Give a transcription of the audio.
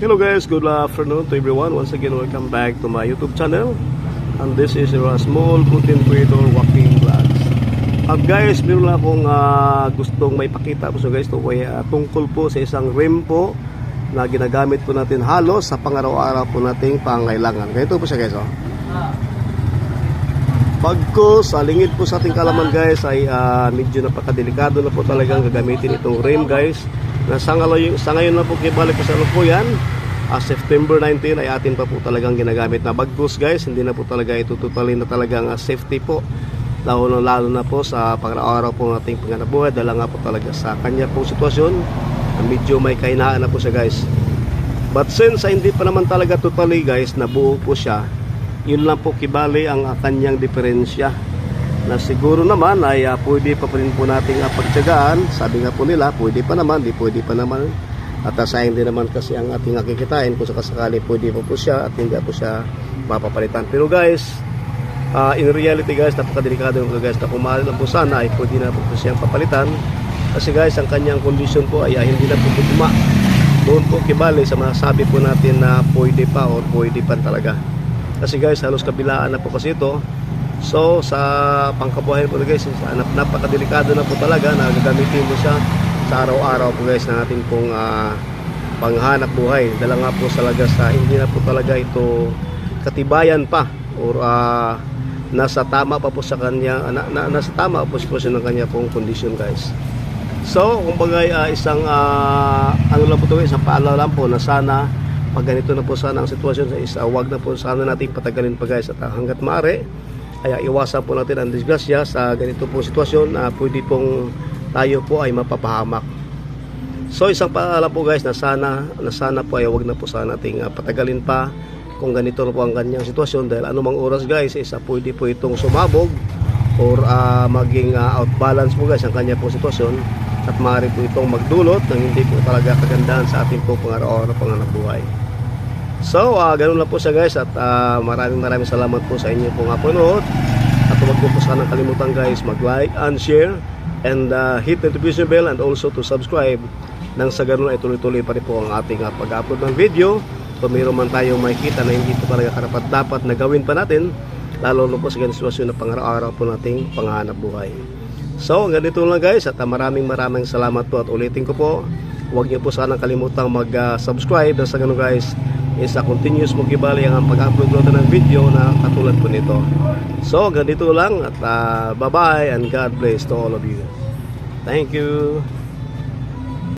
Hello guys, good afternoon to everyone. Once again, welcome back to my YouTube channel. And this is your small content creator walking vlogs. At guys, meron lang akong ah, gustong may pakita po so guys to ay ah, tungkol po sa isang rim po na ginagamit po natin halos sa pangaraw-araw po nating pangailangan. Ganito po siya guys oh. Pagkos, sa lingid po sa ating kalaman guys ay ah, medyo napakadelikado na po talagang gagamitin itong rim guys. Na sa ngayon, sa ngayon na po kibalik ko sa lukuyan, ah, September 19 ay atin pa po talagang ginagamit na bagkos guys. Hindi na po talaga ito totally na talagang ah, safety po. Lalo na lalo na po sa pang-araw po nating panganabuhay dala nga po talaga sa kanya po sitwasyon medyo may kahinaan na po siya guys. But since ah, hindi pa naman talaga totally guys, nabuo po siya, yun lang po kibali ang ah, kanyang diferensya na siguro naman ay ah, pwede pa rin po nating uh, pagtsagaan sabi nga po nila pwede pa naman di pwede pa naman. At uh, sayang din naman kasi ang ating kikitain kung sakasakali pwede pa po siya at hindi po siya mapapalitan. Pero guys ah, in reality guys napakadelikado yung guys na kung mahal lang po sana ay pwede na po, po siyang papalitan. Kasi guys ang kanyang kondisyon po ay ah, hindi na po tugma doon po kibali sa masasabi po natin na pwede pa or pwede pa talaga. Kasi guys halos kabilaan na po kasi ito so sa pangkabuhayan po guys nap napakadelikado na po talaga na gagamitin mo siya sa araw-araw po guys na ating pong ah, panghanap buhay. Dala nga po sa lagas sa hindi na po talaga ito katibayan pa or ah, nasa tama pa po sa kanya na, na, nasa tama po siya ng kanya pong kondisyon guys. So kumbaga ah, isang ah, ano lang po ito isang paalala lang po na sana pag ganito na po sana ang sitwasyon sa isa, wag na po sana natin patagalin pa guys at ah, hanggat maaari ay ah, iwasan po natin ang disgrasya sa ganito po sitwasyon na pwede pong tayo po ay mapapahamak. So isang paalala po guys na sana, na sana po ay wag na po sana nating ah, patagalin pa kung ganito po ang kanyang sitwasyon dahil anumang oras guys isa pwede po itong sumabog or ah, maging ah, outbalance po guys ang kanya po sitwasyon at maaari po itong magdulot ng hindi po talaga kagandahan sa ating po pangaraw-araw panganap buhay. So, ah ganun lang po siya guys at ah, maraming maraming salamat po sa inyo po nga panood. At huwag po po sana kalimutan guys mag-like and share and ah, hit the notification bell and also to subscribe nang sa ganun ay tuloy-tuloy pa rin po ang ating ah, pag-upload ng video. Kung mayroon man tayong makikita na hindi po talaga karapat dapat na gawin pa natin lalo na po sa ganung sitwasyon na pangaraw-araw po nating panghanap buhay. So, ganito lang guys at ah, maraming maraming salamat po at ulitin ko po Huwag niyo po sana kalimutang mag-subscribe uh, sa ganun guys is a continuous magibali ang pag-upload natin ng video na katulad po nito. So, ganito lang at uh, bye-bye and God bless to all of you. Thank you.